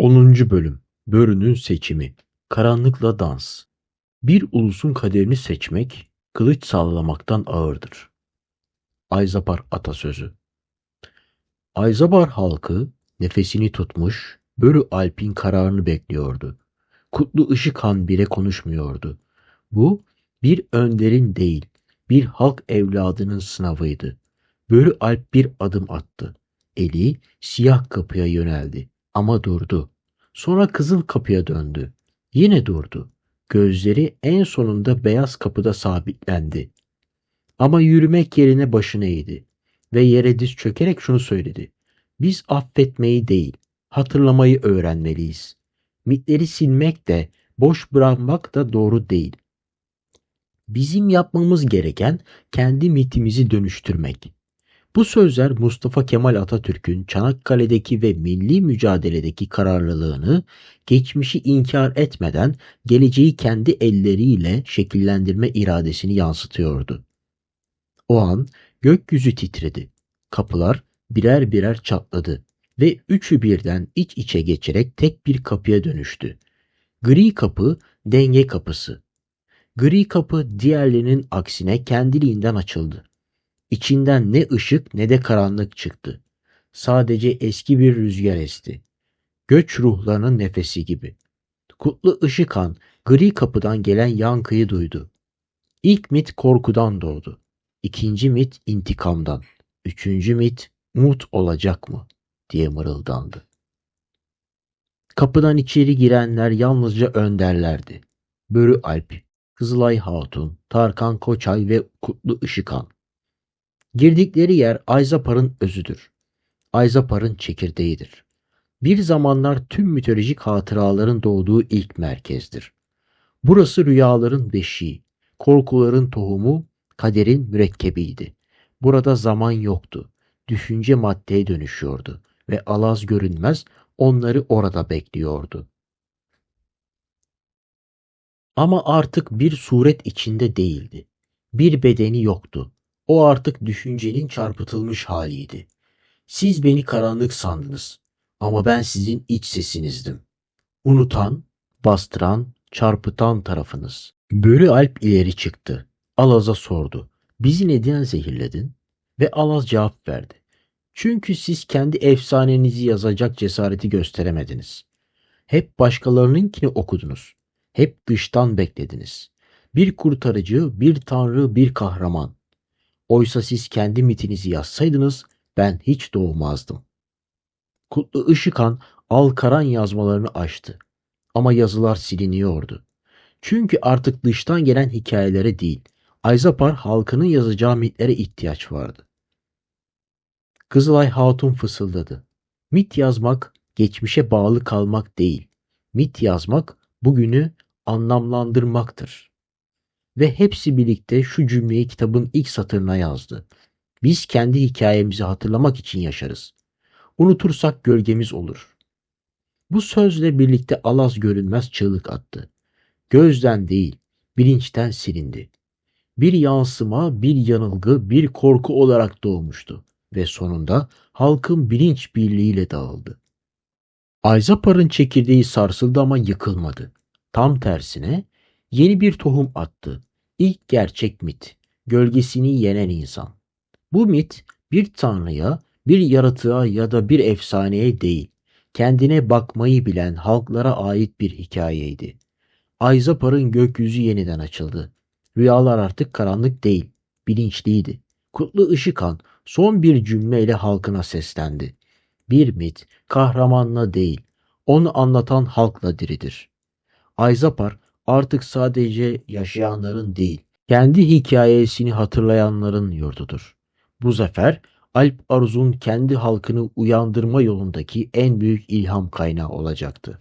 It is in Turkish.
10. Bölüm Börünün Seçimi Karanlıkla Dans Bir ulusun kaderini seçmek, kılıç sallamaktan ağırdır. Ayzabar Atasözü Ayzabar halkı nefesini tutmuş, Börü Alp'in kararını bekliyordu. Kutlu Işık Han bile konuşmuyordu. Bu bir önderin değil, bir halk evladının sınavıydı. Börü Alp bir adım attı. Eli siyah kapıya yöneldi ama durdu. Sonra kızıl kapıya döndü. Yine durdu. Gözleri en sonunda beyaz kapıda sabitlendi. Ama yürümek yerine başını eğdi ve yere diz çökerek şunu söyledi. Biz affetmeyi değil, hatırlamayı öğrenmeliyiz. Mitleri silmek de, boş bırakmak da doğru değil. Bizim yapmamız gereken kendi mitimizi dönüştürmek. Bu sözler Mustafa Kemal Atatürk'ün Çanakkale'deki ve milli mücadeledeki kararlılığını, geçmişi inkar etmeden geleceği kendi elleriyle şekillendirme iradesini yansıtıyordu. O an gökyüzü titredi. Kapılar birer birer çatladı ve üçü birden iç içe geçerek tek bir kapıya dönüştü. Gri kapı denge kapısı. Gri kapı diğerlerinin aksine kendiliğinden açıldı. İçinden ne ışık ne de karanlık çıktı. Sadece eski bir rüzgar esti. Göç ruhlarının nefesi gibi. Kutlu Işıkhan gri kapıdan gelen yankıyı duydu. İlk mit korkudan doğdu. İkinci mit intikamdan. Üçüncü mit umut olacak mı diye mırıldandı. Kapıdan içeri girenler yalnızca önderlerdi. Börü Alp, Kızılay Hatun, Tarkan Koçay ve Kutlu Işıkhan. Girdikleri yer Ayzapar'ın özüdür. Ayzapar'ın çekirdeğidir. Bir zamanlar tüm mitolojik hatıraların doğduğu ilk merkezdir. Burası rüyaların beşiği, korkuların tohumu, kaderin mürekkebiydi. Burada zaman yoktu. Düşünce maddeye dönüşüyordu ve alaz görünmez onları orada bekliyordu. Ama artık bir suret içinde değildi. Bir bedeni yoktu. O artık düşüncenin çarpıtılmış haliydi. Siz beni karanlık sandınız ama ben sizin iç sesinizdim. Unutan, bastıran, çarpıtan tarafınız. Börü Alp ileri çıktı. Alaz'a sordu. Bizi neden zehirledin? Ve Alaz cevap verdi. Çünkü siz kendi efsanenizi yazacak cesareti gösteremediniz. Hep başkalarınınkini okudunuz. Hep dıştan beklediniz. Bir kurtarıcı, bir tanrı, bir kahraman. Oysa siz kendi mitinizi yazsaydınız ben hiç doğmazdım. Kutlu Işıkan Alkaran yazmalarını açtı. Ama yazılar siliniyordu. Çünkü artık dıştan gelen hikayelere değil, Ayzapar halkının yazacağı mitlere ihtiyaç vardı. Kızılay Hatun fısıldadı. Mit yazmak, geçmişe bağlı kalmak değil. Mit yazmak, bugünü anlamlandırmaktır. Ve hepsi birlikte şu cümleyi kitabın ilk satırına yazdı. Biz kendi hikayemizi hatırlamak için yaşarız. Unutursak gölgemiz olur. Bu sözle birlikte alaz görünmez çığlık attı. Gözden değil, bilinçten silindi. Bir yansıma, bir yanılgı, bir korku olarak doğmuştu ve sonunda halkın bilinç birliğiyle dağıldı. Ayzapar'ın çekirdeği sarsıldı ama yıkılmadı. Tam tersine yeni bir tohum attı. İlk gerçek mit, gölgesini yenen insan. Bu mit bir tanrıya, bir yaratığa ya da bir efsaneye değil, kendine bakmayı bilen halklara ait bir hikayeydi. Ayzapar'ın gökyüzü yeniden açıldı. Rüyalar artık karanlık değil, bilinçliydi. Kutlu Işıkan son bir cümleyle halkına seslendi. Bir mit kahramanla değil, onu anlatan halkla diridir. Ayzapar artık sadece yaşayanların değil, kendi hikayesini hatırlayanların yurdudur. Bu zafer Alp Arzun kendi halkını uyandırma yolundaki en büyük ilham kaynağı olacaktı.